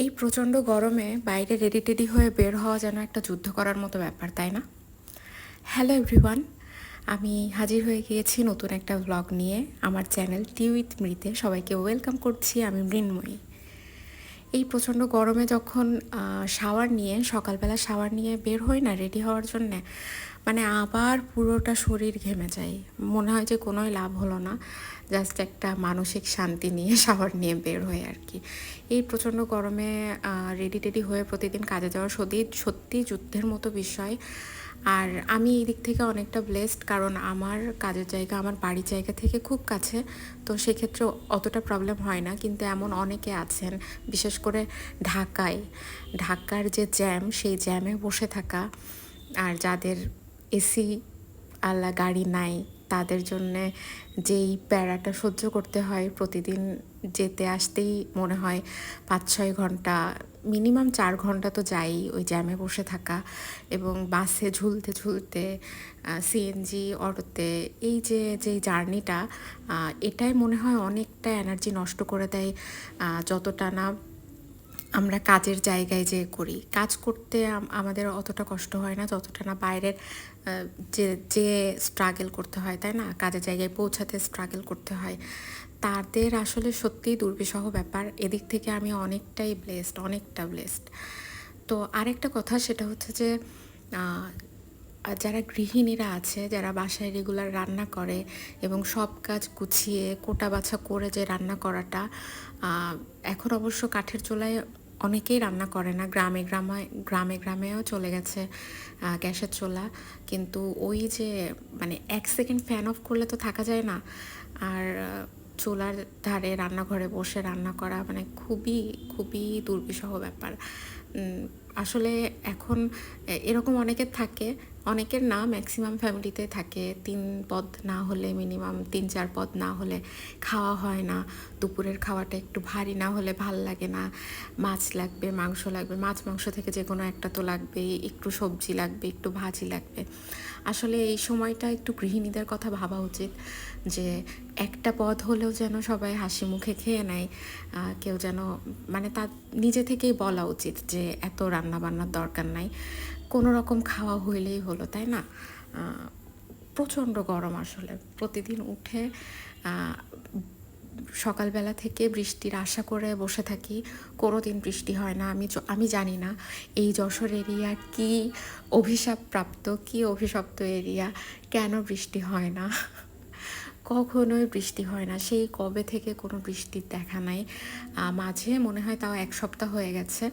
এই প্রচণ্ড গরমে বাইরে রেডি টেডি হয়ে বের হওয়া যেন একটা যুদ্ধ করার মতো ব্যাপার, তাই না? হ্যালো এভরিওয়ান আমি হাজির হয়ে গিয়েছি নতুন একটা ব্লগ নিয়ে। আমার চ্যানেল টিউইথ মৃতে সবাইকে ওয়েলকাম করছি, আমি মৃন্ময়ী। এই প্রচণ্ড গরমে যখন শাওয়ার নিয়ে, সকালবেলা শাওয়ার নিয়ে বের হই না রেডি হওয়ার জন্যে মানে আবার পুরোটা শরীর ঘেমে যায়। মনে হয় যে কোনোই লাভ হলো না জাস্ট একটা মানসিক শান্তি নিয়ে শাওয়ার নিয়ে বের হয়ে আর কি। এই প্রচণ্ড গরমে রেডি টেডি হয়ে প্রতিদিন কাজে যাওয়া সত্যি সত্যি যুদ্ধের মতো বিষয়। আর আমি এই দিক থেকে অনেকটা ব্লেসড কারণ আমার কাজের জায়গা আমার বাড়ির জায়গা থেকে খুব কাছে, তো সেক্ষেত্রে অতটা প্রবলেম হয় না। কিন্তু এমন অনেকে আছেন, বিশেষ করে ঢাকায়। ঢাকার যে জ্যাম সেই জ্যামে বসে থাকা, আর যাদের এসি আল্লাহ গাড়ি নাই তাদের জন্যে যেই প্যারাটা সহ্য করতে হয় প্রতিদিন যেতে আসতেই মনে হয় পাঁচ ছয় ঘণ্টা, মিনিমাম চার ঘণ্টা তো যাই ওই জ্যামে বসে থাকা এবং বাসে ঝুলতে ঝুলতে সিএনজি অটোতে, এই যে যে জার্নিটা এটাই মনে হয় অনেকটা এনার্জি নষ্ট করে দেয় যতটা না আমরা কাজের জায়গায় যে করি। কাজ করতে আমাদের অতটা কষ্ট হয় না যতটা না বাইরের যে যে স্ট্রাগল করতে হয়, তাই না? কাজের জায়গায় পৌঁছাতে স্ট্রাগল করতে হয়। তাদের আসলে সত্যিই দুর্বিষহ ব্যাপার। এদিক থেকে আমি অনেকটাই ব্লেসড অনেকটা ব্লেসড তো আরেকটা কথা সেটা হচ্ছে যে যারা গৃহিণীরা আছে, যারা বাসায় রেগুলার রান্না করে এবং সব কাজ গুছিয়ে কোটা বাছা করে যে রান্না করাটা এখন অবশ্য কাঠের চুলায় অনেকেই রান্না করে না, গ্রামে গ্রামে গ্রামে গ্রামেও চলে গেছে গ্যাসের চোলা। কিন্তু ওই যে মানে এক সেকেন্ড ফ্যান অফ করলে তো থাকা যায় না। আর চোলার ধারে রান্নাঘরে বসে রান্না করা মানে খুবই খুবই দুর্বিষহ ব্যাপার। আসলে এখন এরকম অনেকের থাকে অনেকের না ম্যাক্সিমাম ফ্যামিলিতে থাকে। তিন পদ না হলে মিনিমাম তিন চার পদ না হলে খাওয়া হয় না। দুপুরের খাওয়াটা একটু ভারী না হলে ভালো লাগে না। মাছ লাগবে, মাংস লাগবে, মাছ, মাংস থেকে যে কোনো একটা তো লাগবেই। একটু সবজি লাগবে, একটু ভাজি লাগবে। আসলে এই সময়টা একটু গৃহিণীদের কথা ভাবা উচিত যে একটা পদ হলেও যেন সবাই হাসি মুখে খেয়ে নেয়। কেউ যেন মানে তার নিজে থেকেই বলা উচিত যে এত রান্না বান্নার দরকার নাই। কোনো রকম খাওয়া হইলেই হলো, তাই না? প্রচণ্ড গরম আসলে। প্রতিদিন উঠে সকালবেলা থেকে বৃষ্টির আশা করে বসে থাকি। কোনো দিন বৃষ্টি হয় না। আমি আমি জানি না এই যশোর এরিয়া কি অভিশাপ প্রাপ্ত কি অভিশপ্ত এরিয়া, কেন বৃষ্টি হয় না? কখনোই বৃষ্টি হয় না। সেই কবে থেকে কোনো বৃষ্টির দেখা নাই। মাঝে মনে হয় তাও এক সপ্তাহ হয়ে গেছে।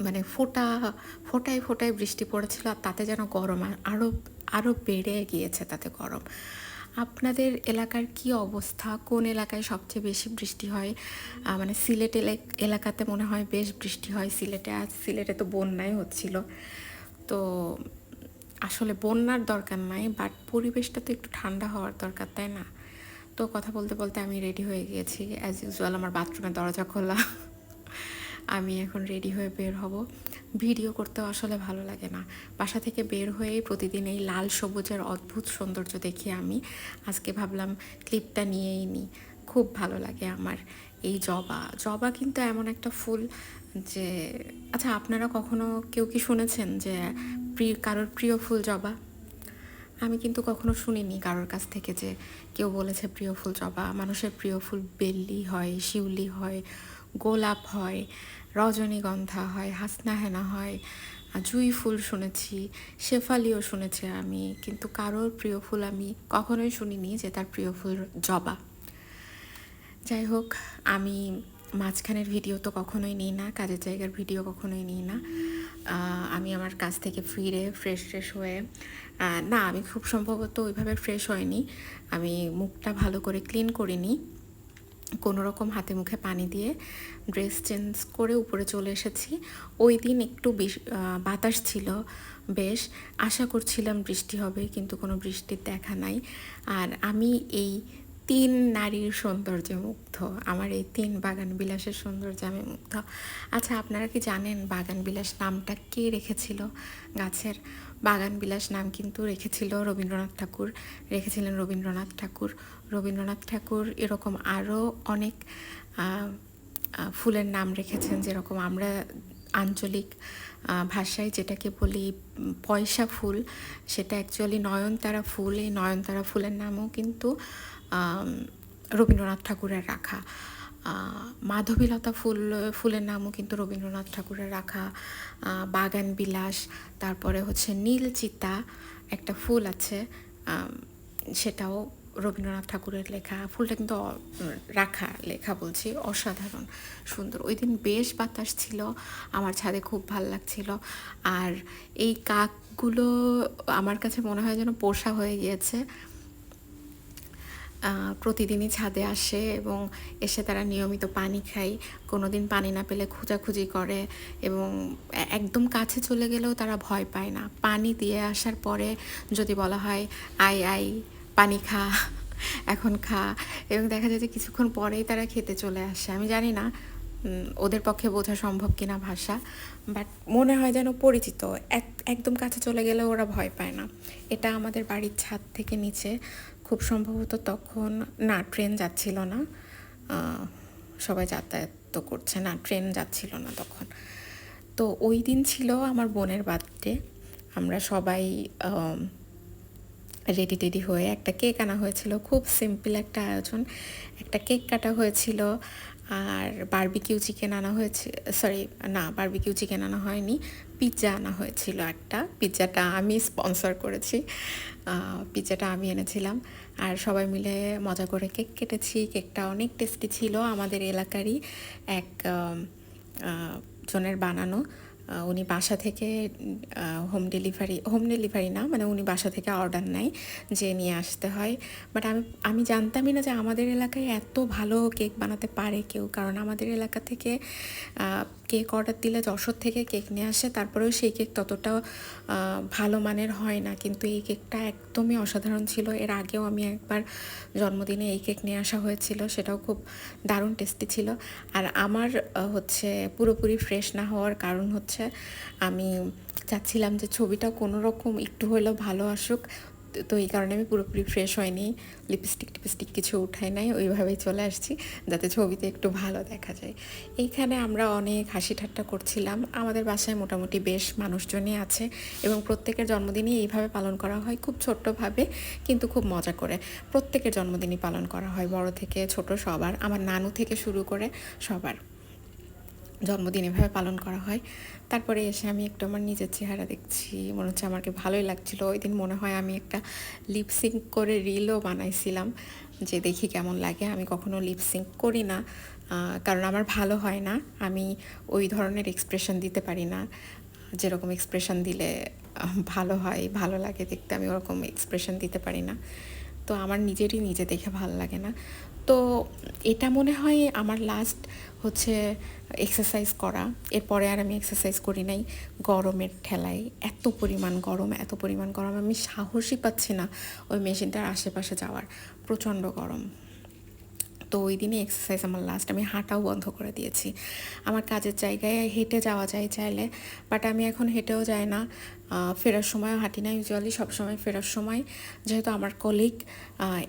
মানে ফোটা, ফোটায় ফোটায় বৃষ্টি পড়েছিল আর তাতে যেন গরম আরও আরও বেড়ে গিয়েছে তাতে গরম। আপনাদের এলাকার কি অবস্থা? কোন এলাকায় সবচেয়ে বেশি বৃষ্টি হয়? মানে সিলেট এলাকাতে মনে হয় বেশ বৃষ্টি হয় সিলেটে। আর সিলেটে তো বন্যাই হচ্ছিল। তো আসলে বন্যার দরকার নাই, বাট পরিবেশটা তো একটু ঠান্ডা হওয়ার দরকার, তাই না? তো কথা বলতে বলতে আমি রেডি হয়ে গিয়েছি। অ্যাজ ইউজুয়াল আমার বাথরুমের দরজা খোলা। আমি এখন রেডি হয়ে বের হব। ভিডিও করতে আসলে ভালো লাগে না। বাসা থেকে বের হয়েই প্রতিদিন এই লাল সবুজের অদ্ভুত সৌন্দর্য দেখি আমি। আজকে ভাবলাম ক্লিপটা নিয়েই নিই খুব ভালো লাগে আমার এই জবা। জবা কিন্তু এমন একটা ফুল যে আচ্ছা আপনারা কখনো কেউ কি শুনেছেন যে প্রিয়, কারোর প্রিয় ফুল জবা? আমি কিন্তু কখনো শুনিনি কারোর কাছ থেকে যে কেউ বলেছে প্রিয় ফুল জবা। মানুষের প্রিয় ফুল বেল্লি হয়, শিউলি হয় গোলাপ হয়, রজনীগন্ধা হয়, হাসনাহেনা হয়। জুই ফুল শুনেছি, শেফালিও শুনেছি আমি, কিন্তু কারোর প্রিয় ফুল আমি কখনোই শুনিনি যে তার প্রিয় ফুল জবা। যাই হোক, আমি মাঝখানের ভিডিও তো কখনোই নিই না, কাজের জায়গার ভিডিও কখনোই নিই না। আমি আমার কাছ থেকে ফিরে ফ্রেশ ফ্রেশ হয়ে না, আমি খুব সম্ভবত ওইভাবে ফ্রেশ হয়নি। আমি মুখটা ভালো করে ক্লিন করিনি। কোনো রকম হাতে মুখে পানি দিয়ে ড্রেস চেঞ্জ করে উপরে চলে এসেছি। ওই দিন একটু বাতাস ছিল, বেশ। আশা করছিলাম বৃষ্টি হবে, কিন্তু কোনো বৃষ্টির দেখা নাই। আর আমি এই তিন নারীর সৌন্দর্যে মুগ্ধ। আমার এই তিন বাগান বিলাসের সৌন্দর্যে আমি মুগ্ধ। আচ্ছা আপনারা কি জানেন বাগান বিলাস নামটা কে রেখেছিল? গাছের বাগান বিলাস নাম কিন্তু রেখেছিল রবীন্দ্রনাথ ঠাকুর। রেখেছিলেন রবীন্দ্রনাথ ঠাকুর। রবীন্দ্রনাথ ঠাকুর এরকম আরও অনেক ফুলের নাম রেখেছেন যেরকম আমরা আঞ্চলিক ভাষায় যেটাকে বলি পয়সা ফুল, সেটা অ্যাকচুয়ালি নয়নতারা ফুল, এই নয়নতারা ফুলের নামও কিন্তু রবীন্দ্রনাথ ঠাকুরের রাখা। মাধবীলতা ফুল, ফুলের নামও কিন্তু রবীন্দ্রনাথ ঠাকুরের রাখা। বাগান বিলাস, তারপরে হচ্ছে নীল চিতা একটা ফুল আছে সেটাও রবীন্দ্রনাথ ঠাকুরের লেখা, ফুলটা কিন্তু রাখা লেখা বলছি, অসাধারণ, সুন্দর। ওই দিন বেশ বাতাস ছিল, আমার ছাদে খুব ভালো লাগছিল। আর এই কাকগুলো, আমার কাছে মনে হয় যেন পোষা হয়ে গিয়েছে। প্রতিদিনই ছাদে আসে এবং এসে তারা নিয়মিত পানি খায়। কোনো দিন পানি না পেলে খোঁজাখুঁজি করে এবং একদম কাছে চলে গেলেও তারা ভয় পায় না। পানি দিয়ে আসার পরে যদি বলা হয় আই আই পানি খা, এখন খা। এবং দেখা যায় যে কিছুক্ষণ পরেই তারা খেতে চলে আসে। আমি জানি না ওদের পক্ষে বোঝা সম্ভব কিনা ভাষা বাট মনে হয় যেন পরিচিত। এক, একদম কাছে চলে গেলে ওরা ভয় পায় না। এটা আমাদের বাড়ির ছাদ থেকে নিচে। খুব সম্ভবত তখন না, ট্রেন যাচ্ছিল না। সবাই যাতায়াত তো করছে না, ট্রেন যাচ্ছিল না তখন। তো ওই দিন ছিল আমার বোনের বার্থডে আমরা সবাই রেডি টেডি হয়ে একটা কেক আনা হয়েছিল। খুব সিম্পল একটা আয়োজন। একটা কেক কাটা হয়েছিল আর বারবিকিউ চিকেন আনা হয়েছে, সরি, না, বারবিকিউ চিকেন আনা হয়নি পিৎজা আনা হয়েছিল একটা। পিৎজাটা আমি স্পন্সর করেছি। পিৎজাটা আমি এনেছিলাম। আর সবাই মিলে মজা করে কেক কেটেছি। কেকটা অনেক টেস্টি ছিল। আমাদের এলাকারই এক জনের বানানো। উনি বাসা থেকে হোম ডেলিভারি হোম ডেলিভারি না মানে উনি বাসা থেকে অর্ডার নেয় যে নিয়ে আসতে হয়। বাট আমি আমি জানতামই না যে আমাদের এলাকায় এত ভালো কেক বানাতে পারে কেউ। কারণ আমাদের এলাকা থেকে কেক অর্ডার দিলে যশোর থেকে কেক নিয়ে আসে, তারপরেও সেই কেক ততটা ভালো মানের হয় না। কিন্তু এই কেকটা একদমই অসাধারণ ছিল। এর আগেও আমি একবার জন্মদিনে এই কেক নিয়ে আসা হয়েছিল, সেটাও খুব দারুণ টেস্টি ছিল। আর আমার হচ্ছে পুরোপুরি ফ্রেশ না হওয়ার কারণ হচ্ছে আমি চাচ্ছিলাম যে ছবিটা কোনো রকম একটু হলেও ভালো আসুক। তো এই কারণে আমি পুরোপুরি ফ্রেশ হয়নি। লিপস্টিক টিপস্টিক কিছু উঠাই নাই, ওইভাবেই চলে আসছি যাতে ছবিতে একটু ভালো দেখা যায়। এইখানে আমরা অনেক হাসি ঠাট্টা করছিলাম। আমাদের বাসায় মোটামুটি বেশ মানুষজনই আছে এবং প্রত্যেকের জন্মদিনই এইভাবে পালন করা হয় খুব ছোট্টভাবে কিন্তু খুব মজা করে। প্রত্যেকের জন্মদিনই পালন করা হয়, বড় থেকে ছোট সবার, আমার নানু থেকে শুরু করে সবার। জন্মদিন এভাবে পালন করা হয়। তারপরে এসে আমি একটু আমার নিজের চেহারা দেখছি। মনে হচ্ছে আমাকে ভালোই লাগছিল। ওই দিন মনে হয় আমি একটা লিপসিঙ্ক করে রিলও বানাইছিলাম যে দেখি কেমন লাগে। আমি কখনো লিপসিঙ্ক করি না কারণ আমার ভালো হয় না। আমি ওই ধরনের এক্সপ্রেশন দিতে পারি না। যেরকম এক্সপ্রেশন দিলে ভালো হয়, ভালো লাগে দেখতে। আমি ওরকম এক্সপ্রেশন দিতে পারি না। তো আমার নিজেরই নিজে দেখে ভালো লাগে না। তো এটা মনে হয় আমার লাস্ট হচ্ছে এক্সারসাইজ করা। এরপরে আর আমি এক্সারসাইজ করি নাই। গরমের ঠেলায় এত পরিমাণ গরম, এত পরিমাণ গরম। আমি সাহসই পাচ্ছি না ওই মেশিনটার আশেপাশে যাওয়ার। প্রচণ্ড গরম। তো ওই দিনই এক্সারসাইজ আমার লাস্ট আমি হাঁটাও বন্ধ করে দিয়েছি। আমার কাজের জায়গায় হেঁটে যাওয়া যায় চাইলে বাট আমি এখন হেঁটেও যাই না। ফেরার সময় হাঁটি না ইউজুয়ালি সবসময় ফেরার সময়। যেহেতু আমার কলিগ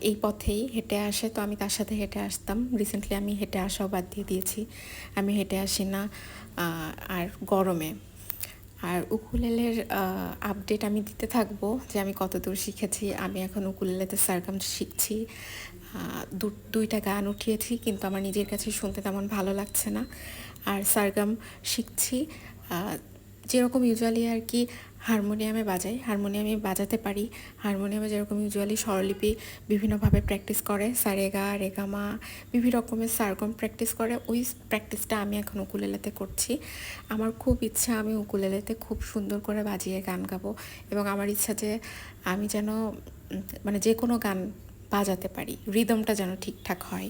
এই পথেই হেঁটে আসে, তো আমি তার সাথে হেঁটে আসতাম। রিসেন্টলি আমি হেঁটে আসাও বাদ দিয়ে দিয়েছি। আমি হেঁটে আসি না আর গরমে। আর উকুলেলের আপডেট আমি দিতে থাকব যে আমি কত দূর শিখেছি। আমি এখন উকুলেলেতে সারগাম শিখছি। দুইটা গান উঠিয়েছি, কিন্তু আমার নিজের কাছে শুনতে তেমন ভালো লাগছে না। আর সারগাম শিখছি যেরকম ইউজুয়ালি আর কি হারমোনিয়ামে বাজাই, হারমোনিয়ামে বাজাতে পারি। হারমোনিয়ামে যেরকম ইউজুয়ালি স্বরলিপি বিভিন্নভাবে প্র্যাকটিস করে, সারেগা, রেগামা, বিভিন্ন রকমের সারগম প্র্যাকটিস করে, ওই প্র্যাকটিসটা আমি এখন উকুলেলেতে করছি। আমার খুব ইচ্ছা আমি উকুলেলেতে খুব সুন্দর করে বাজিয়ে গান গাবো এবং আমার ইচ্ছা যে আমি যেন মানে যে কোনো গান বাজাতে পারি রিদমটা যেন ঠিকঠাক হয়।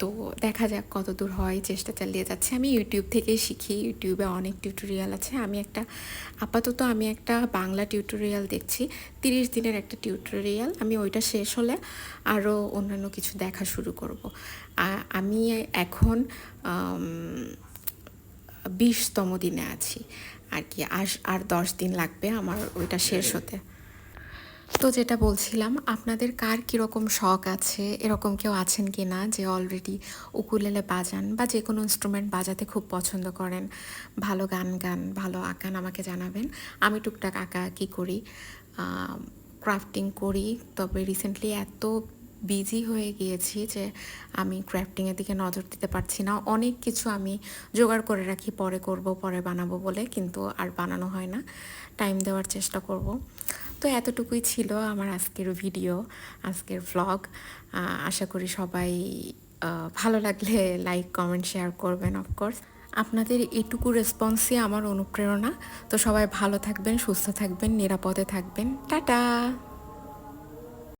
তো দেখা যাক কত দূর হয় চেষ্টা চালিয়ে যাচ্ছে। আমি ইউটিউব থেকেই শিখি ইউটিউবে অনেক টিউটোরিয়াল আছে। আমি একটা আপাতত আমি একটা বাংলা টিউটোরিয়াল দেখছি তিরিশ দিনের একটা টিউটোরিয়াল আমি ওইটা শেষ হলে আরও অন্যান্য কিছু দেখা শুরু করব। আমি এখন বিশতম দিনে আছি। আর কি আর দশ দিন লাগবে আমার ওইটা শেষ হতে। তো যেটা বলছিলাম, আপনাদের কার কীরকম শখ আছে? এরকম কেউ আছেন কি না যে অলরেডি উকুলেলে বাজান বা যে কোনো ইনস্ট্রুমেন্ট বাজাতে খুব পছন্দ করেন? ভালো গান গান, ভালো আঁকান আমাকে জানাবেন। আমি টুকটাক আঁকা আঁকি করি ক্রাফটিং করি। তবে রিসেন্টলি এত বিজি হয়ে গিয়েছি যে আমি ক্রাফটিংয়ের দিকে নজর দিতে পারছি না। অনেক কিছু আমি জোগাড় করে রাখি, পরে করব, পরে বানাবো বলে, কিন্তু আর বানানো হয় না। টাইম দেওয়ার চেষ্টা করব। তো এতটুকুই ছিল আমার আজকের ভিডিও আজকের ভ্লগ আশা করি সবাই ভালো লাগলে লাইক কমেন্ট শেয়ার করবেন অফকোর্স আপনাদের এটুকু রেসপন্সই আমার অনুপ্রেরণা। তো সবাই ভালো থাকবেন, সুস্থ থাকবেন, নিরাপদে থাকবেন। টাটা!